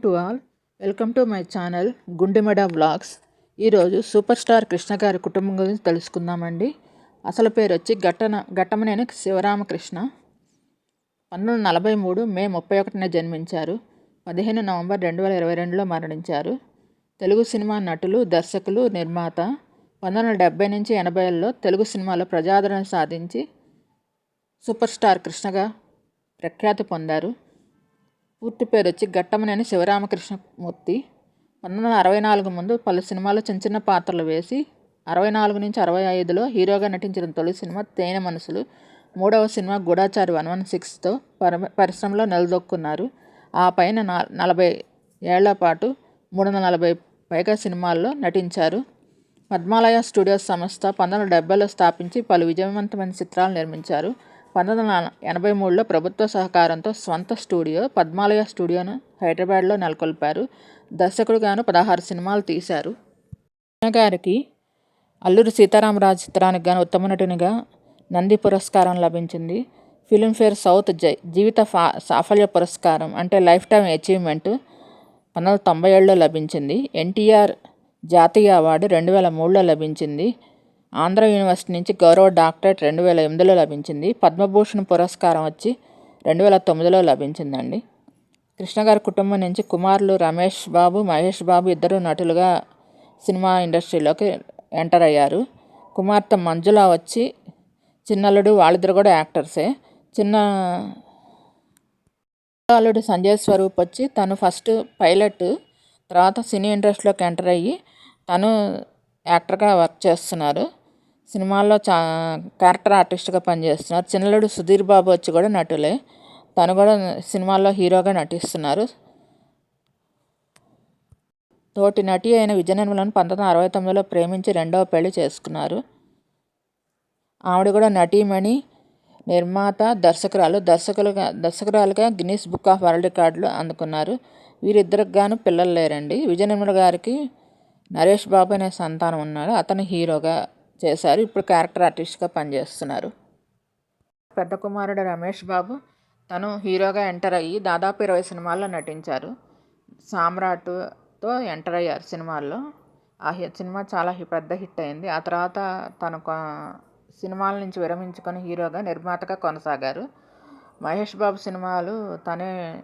Morning to all. Welcome to my channel Gundemeda vlogs. ఈరోజు super star Krishna గారి కుటుంబం గురించి తెలుసుకుందామండి. అసలు పేరు వచ్చి ఘట్టన ఘట్టమనేని శివరామకృష్ణ. పంతొమ్మిది నలభై మూడు మే ముప్పై ఒకటిన జన్మించారు. పదిహేను నవంబర్ రెండు వేల ఇరవై రెండులో మరణించారు. తెలుగు సినిమా నటులు దర్శకులు నిర్మాత. పంతొమ్మిది వందల డెబ్బై నుంచి ఎనభైలలో తెలుగు సినిమాలో ప్రజాదరణ సాధించి సూపర్ స్టార్ కృష్ణగా ప్రఖ్యాతి పొందారు. పూర్తి పేరు వచ్చి ఘట్టమనేని శివరామకృష్ణమూర్తి. పంతొమ్మిది వందల అరవై నాలుగు ముందు పలు సినిమాల్లో చిన్న చిన్న పాత్రలు వేసి అరవై నాలుగు నుంచి అరవై ఐదులో హీరోగా నటించిన తొలి సినిమా తేనె మనసులు. మూడవ సినిమా గూఢాచారి వన్ వన్ సిక్స్తో పర పరిశ్రమలో నిలదొక్కున్నారు. ఆ పైన నలభై ఏళ్ళ పాటు మూడు వందల నలభై పైగా సినిమాల్లో నటించారు. పద్మాలయ స్టూడియోస్ సంస్థ పంతొమ్మిది వందల డెబ్బైలో స్థాపించి పలు విజయవంతమైన చిత్రాలు నిర్మించారు. పంతొమ్మిది వందల ఎనభై మూడులో ప్రభుత్వ సహకారంతో స్వంత స్టూడియో పద్మాలయ స్టూడియోను హైదరాబాద్లో నెలకొల్పారు. దర్శకుడుగాను పదహారు సినిమాలు తీశారు. గారికి అల్లూరి సీతారామరాజు చిత్రానికి గాను ఉత్తమ నటునిగా నంది పురస్కారం లభించింది. ఫిలింఫేర్ సౌత్ జై జీవిత ఫా సాఫల్య పురస్కారం అంటే లైఫ్ టైం అచీవ్మెంట్ పంతొమ్మిది వందల తొంభై ఏడులో లభించింది. ఎన్టీఆర్ జాతీయ అవార్డు రెండు వేల మూడులో లభించింది. ఆంధ్ర యూనివర్సిటీ నుంచి గౌరవ డాక్టరేట్ రెండు వేల ఎనిమిదిలో లభించింది. పద్మభూషణ్ పురస్కారం వచ్చి రెండు వేల తొమ్మిదిలో లభించిందండి. కృష్ణ గారి కుటుంబం నుంచి కుమారులు రమేష్ బాబు మహేష్ బాబు ఇద్దరు నటులుగా సినిమా ఇండస్ట్రీలోకి ఎంటర్ అయ్యారు. కుమార్తె మంజుల వచ్చి చిన్నల్లుడు వాళ్ళిద్దరు కూడా యాక్టర్సే. చిన్న అల్లుడు సంజయ్ స్వరూప్ వచ్చి తను ఫస్ట్ పైలట్ తర్వాత సినీ ఇండస్ట్రీలోకి ఎంటర్ అయ్యి తను యాక్టర్గా వర్క్ చేస్తున్నారు. సినిమాల్లో చా క్యారెక్టర్ ఆర్టిస్ట్గా పనిచేస్తున్నారు. చిన్నలుడు సుధీర్ బాబు వచ్చి కూడా నటులే. తను కూడా సినిమాల్లో హీరోగా నటిస్తున్నారు. తోటి నటి అయిన విజయనిర్మలను పంతొమ్మిది వందల అరవై తొమ్మిదిలో ప్రేమించి రెండవ పెళ్ళి చేసుకున్నారు. ఆవిడ కూడా నటీమణి నిర్మాత దర్శకురాలు. దర్శకులుగా దర్శకురాలుగా గిన్నీస్ బుక్ ఆఫ్ వరల్డ్ రికార్డులు అందుకున్నారు. వీరిద్దరికి గాను పిల్లలు లేరండి. విజయనిర్మల గారికి నరేష్ బాబు అనే సంతానం ఉన్నాడు అతను హీరోగా చేశారు. ఇప్పుడు క్యారెక్టర్ ఆర్టిస్ట్గా పనిచేస్తున్నారు. పెద్ద కుమారుడు రమేష్ బాబు తను హీరోగా ఎంటర్ అయ్యి దాదాపు ఇరవై సినిమాల్లో నటించారు. సామ్రాట్తో ఎంటర్ అయ్యారు సినిమాల్లో. ఆ సినిమా చాలా పెద్ద హిట్ అయింది. ఆ తర్వాత తను సినిమాల నుంచి విరమించుకొని హీరోగా నిర్మాతగా కొనసాగారు. మహేష్ బాబు సినిమాలు తనే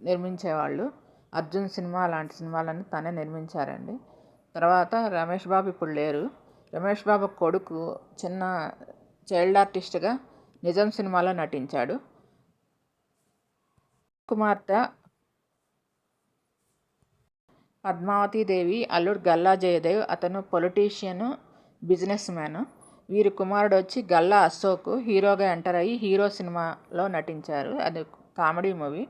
నిర్మించేవాళ్ళు. అర్జున్ సినిమా లాంటి సినిమాలన్నీ తనే నిర్మించారండి. తర్వాత రమేష్ బాబు ఇప్పుడు లేరు. రమేష్ బాబు కొడుకు చిన్న చైల్డ్ ఆర్టిస్ట్గా నిజం సినిమాలో నటించాడు. కుమార్తె పద్మావతీదేవి అల్లుడు గల్లా జయదేవ్ అతను పొలిటీషియన్ బిజినెస్ మ్యాన్. వీరి కుమారుడు వచ్చి గల్లా అశోక్ హీరోగా ఎంటర్ అయ్యి హీరో సినిమాలో నటించారు. అది కామెడీ మూవీ.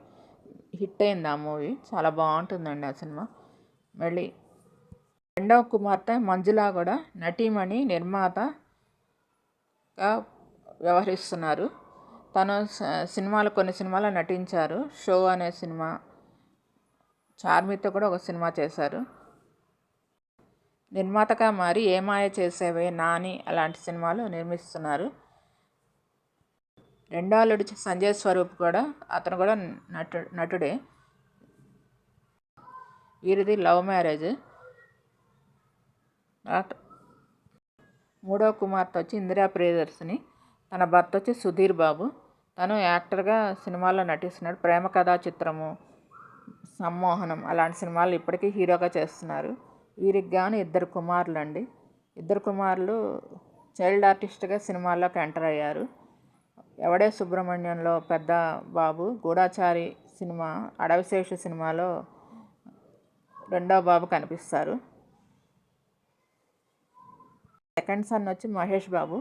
హిట్ అయింది ఆ మూవీ. చాలా బాగుంటుందండి ఆ సినిమా. మళ్ళీ రెండవ కుమార్తె మంజుల కూడా నటీమణి నిర్మాతగా వ్యవహరిస్తున్నారు. తను సినిమాలు కొన్ని సినిమాలు నటించారు. షో అనే సినిమా చార్మితో కూడా ఒక సినిమా చేశారు. నిర్మాతగా మారి ఏమాయ చేసేవే నాని అలాంటి సినిమాలు నిర్మిస్తున్నారు. రెండో అల్లుడు సంజయ్ స్వరూప్ కూడా అతను కూడా నటు నటుడే. వీరిది లవ్ మ్యారేజ్. మూడో కుమార్తె వచ్చి ఇందిరా ప్రియదర్శిని. తన భర్త వచ్చి సుధీర్ బాబు. తను యాక్టర్గా సినిమాల్లో నటిస్తున్నాడు. ప్రేమ కథా చిత్రము సమ్మోహనం అలాంటి సినిమాలు ఇప్పటికీ హీరోగా చేస్తున్నారు. వీరికి గాను ఇద్దరు కుమారులు అండి ఇద్దరు కుమారులు చైల్డ్ ఆర్టిస్ట్గా సినిమాల్లోకి ఎంటర్ అయ్యారు. ఎవడే సుబ్రహ్మణ్యంలో పెద్ద బాబు గూఢాచారి సినిమా అడవిశేషు సినిమాలో రెండో బాబు కనిపిస్తారు. సెకండ్ సన్ వచ్చి మహేష్ బాబు.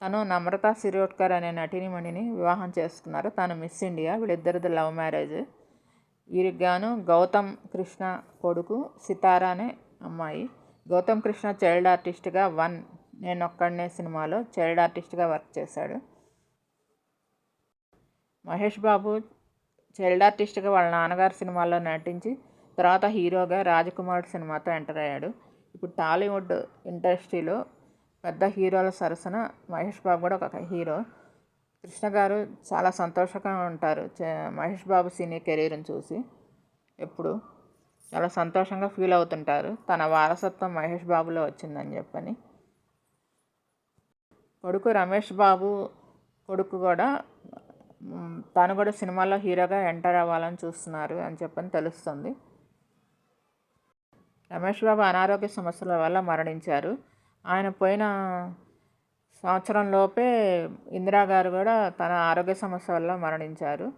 తను నమ్రత సిరియోట్కర్ అనే నటినిమణిని వివాహం చేసుకున్నారు. తను మిస్ ఇండియా వీళ్ళిద్దరిది లవ్ మ్యారేజ్. వీరికి గాను గౌతమ్ కృష్ణ కొడుకు సితారా అనే అమ్మాయి. గౌతమ్ కృష్ణ చైల్డ్ ఆర్టిస్ట్గా వన్ నేను ఒక్కడనే సినిమాలో చైల్డ్ ఆర్టిస్ట్గా వర్క్ చేశాడు. మహేష్ బాబు చైల్డ్ ఆర్టిస్ట్గా వాళ్ళ నాన్నగారు సినిమాల్లో నటించి తర్వాత హీరోగా రాజకుమార్ సినిమాతో ఎంటర్ అయ్యాడు. ఇప్పుడు టాలీవుడ్ ఇండస్ట్రీలో పెద్ద హీరోల సరసన మహేష్ బాబు కూడా ఒక హీరో. కృష్ణ గారు చాలా సంతోషంగా ఉంటారు. మహేష్ బాబు సినీ కెరీర్ని చూసి ఎప్పుడు చాలా సంతోషంగా ఫీల్ అవుతుంటారు. తన వారసత్వం మహేష్ బాబులో వచ్చిందని చెప్పని. కొడుకు రమేష్ బాబు కొడుకు కూడా తను కూడా సినిమాలో హీరోగా ఎంటర్ అవ్వాలని చూస్తున్నారు అని చెప్పని తెలుస్తుంది. రమేష్ బాబు అనారోగ్య సమస్యల వల్ల మరణించారు. ఆయన పోయిన సంవత్సరంలోపే ఇందిరా గారు కూడా తన ఆరోగ్య సమస్య వల్ల మరణించారు.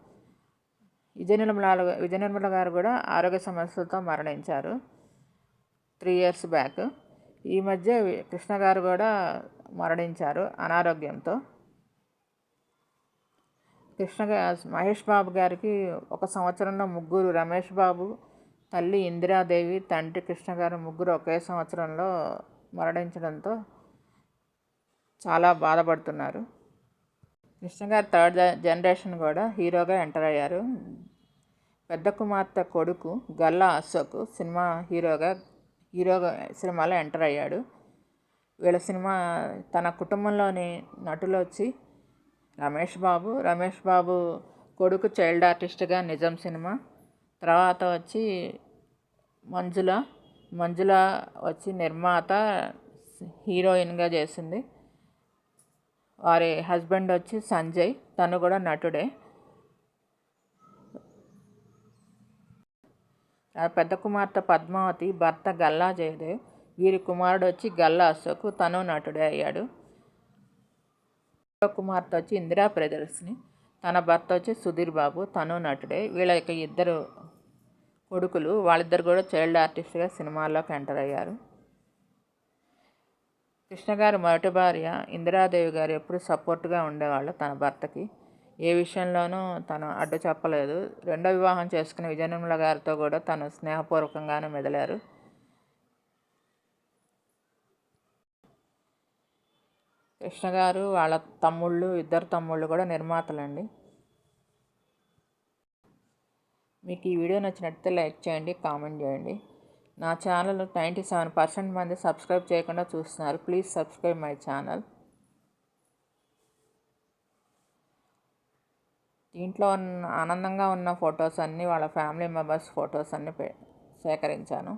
విజయ నిర్మల విజయ నిర్మల గారు కూడా ఆరోగ్య సమస్యలతో మరణించారు. Three years back. ఈ మధ్య కృష్ణ గారు కూడా మరణించారు అనారోగ్యంతో. కృష్ణ మహేష్ బాబు గారికి ఒక సంవత్సరంలో ముగ్గురు రమేష్ బాబు తల్లి ఇందిరాదేవి తండ్రి కృష్ణ గారు ముగ్గురు ఒకే సంవత్సరంలో మరణించడంతో చాలా బాధపడుతున్నారు. కృష్ణ గారు థర్డ్ జనరేషన్ కూడా హీరోగా ఎంటర్ అయ్యారు. పెద్ద కుమార్తె కొడుకు గల్లా అశోక్ సినిమా హీరోగా హీరోగా సినిమాలో ఎంటర్ అయ్యాడు. వీళ్ళ సినిమా తన కుటుంబంలోని నటులు వచ్చి రమేష్ బాబు రమేష్ బాబు కొడుకు చైల్డ్ ఆర్టిస్ట్గా నిజం సినిమా తర్వాత వచ్చి మంజుల మంజుల వచ్చి నిర్మాత హీరోయిన్గా చేసింది. వారి హస్బెండ్ వచ్చి సంజయ్ తను కూడా నటుడే. పెద్ద కుమార్తె పద్మావతి భర్త గల్లా జయదేవ్ వీరి కుమారుడు వచ్చి గల్లా అశోక్ తను నటుడే అయ్యాడు. కుమార్తె వచ్చి ఇందిరా ప్రియదర్శిని తన భర్త వచ్చి సుధీర్ బాబు తను నటుడే. వీళ్ళ యొక్క ఇద్దరు కొడుకులు వాళ్ళిద్దరు కూడా చైల్డ్ ఆర్టిస్ట్గా సినిమాల్లోకి ఎంటర్ అయ్యారు. కృష్ణ గారి మొదటి భార్య ఇందిరాదేవి గారు ఎప్పుడు సపోర్ట్గా ఉండేవాళ్ళు తన భర్తకి. ఏ విషయంలోనూ తను అడ్డు చెప్పలేదు. రెండో వివాహం చేసుకున్న విజయనిర్మల గారితో కూడా తను స్నేహపూర్వకంగానే మెదలారు. కృష్ణ గారు వాళ్ళ తమ్ముళ్ళు ఇద్దరు తమ్ముళ్ళు కూడా నిర్మాతలండి. మీకు ఈ వీడియో నచ్చినట్లయితే లైక్ చేయండి కామెంట్ చేయండి. నా ఛానల్ నైంటీ సెవెన్ పర్సెంట్ మంది సబ్స్క్రైబ్ చేయకుండా చూస్తున్నారు. Please subscribe my channel. దీంట్లో ఆనందంగా ఉన్న ఫొటోస్ అన్నీ వాళ్ళ ఫ్యామిలీ మెంబర్స్ ఫొటోస్ అన్నీ సేకరించాను.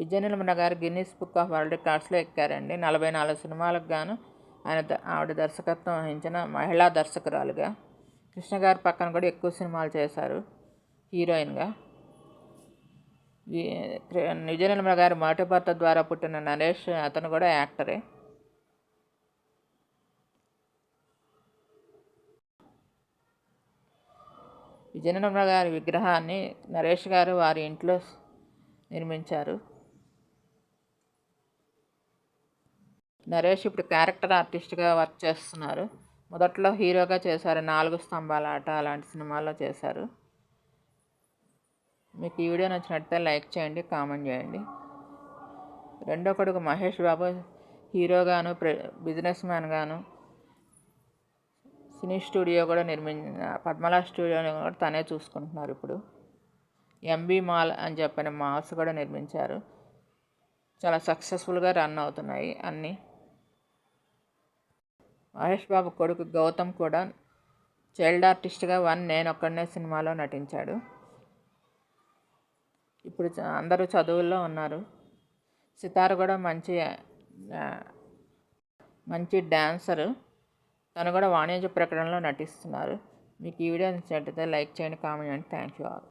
Vijaya Nirmala garu Guinness book of world రికార్డ్స్లో ఎక్కారండి. నలభై నాలుగు సినిమాలకు గాను ఆయన ఆవిడ దర్శకత్వం వహించిన మహిళా దర్శకురాలుగా. కృష్ణ గారి పక్కన కూడా ఎక్కువ సినిమాలు చేశారు హీరోయిన్గా. విజయనిర్మల గారి మొదటి భర్త ద్వారా పుట్టిన నరేష్ అతను కూడా యాక్టరే. విజయనిర్మల గారి విగ్రహాన్ని నరేష్ గారు వారి ఇంట్లో నిర్మించారు. నరేష్ ఇప్పుడు క్యారెక్టర్ ఆర్టిస్ట్గా వర్క్ చేస్తున్నారు. మొదట్లో హీరోగా చేశారు. నాలుగు స్తంభాల ఆట అలాంటి సినిమాల్లో చేశారు. మీకు ఈ వీడియో నచ్చినట్లయితే లైక్ చేయండి కామెంట్ చేయండి. రెండో కొడుకు మహేష్ బాబు హీరోగాను బిజినెస్ మ్యాన్గాను సినీ స్టూడియో కూడా నిర్మి పద్మలా స్టూడియోని కూడా తనే చూసుకుంటున్నారు ఇప్పుడు. ఎంబీ మాల్ అని చెప్పిన మాల్స్ కూడా నిర్మించారు. చాలా సక్సెస్ఫుల్గా రన్ అవుతున్నాయి అన్నీ. మహేష్ బాబు కొడుకు గౌతమ్ కూడా చైల్డ్ ఆర్టిస్ట్గా వన్ నేనొక్కడనే సినిమాలో నటించాడు. ఇప్పుడు అందరూ చదువుల్లో ఉన్నారు. సితార్ కూడా మంచి మంచి డ్యాన్సరు తను కూడా వాణిజ్య ప్రకటనలో నటిస్తున్నారు. మీకు ఈ వీడియో నచ్చినట్టయితే లైక్ చేయండి కామెంట్ చేయండి. Thank you all.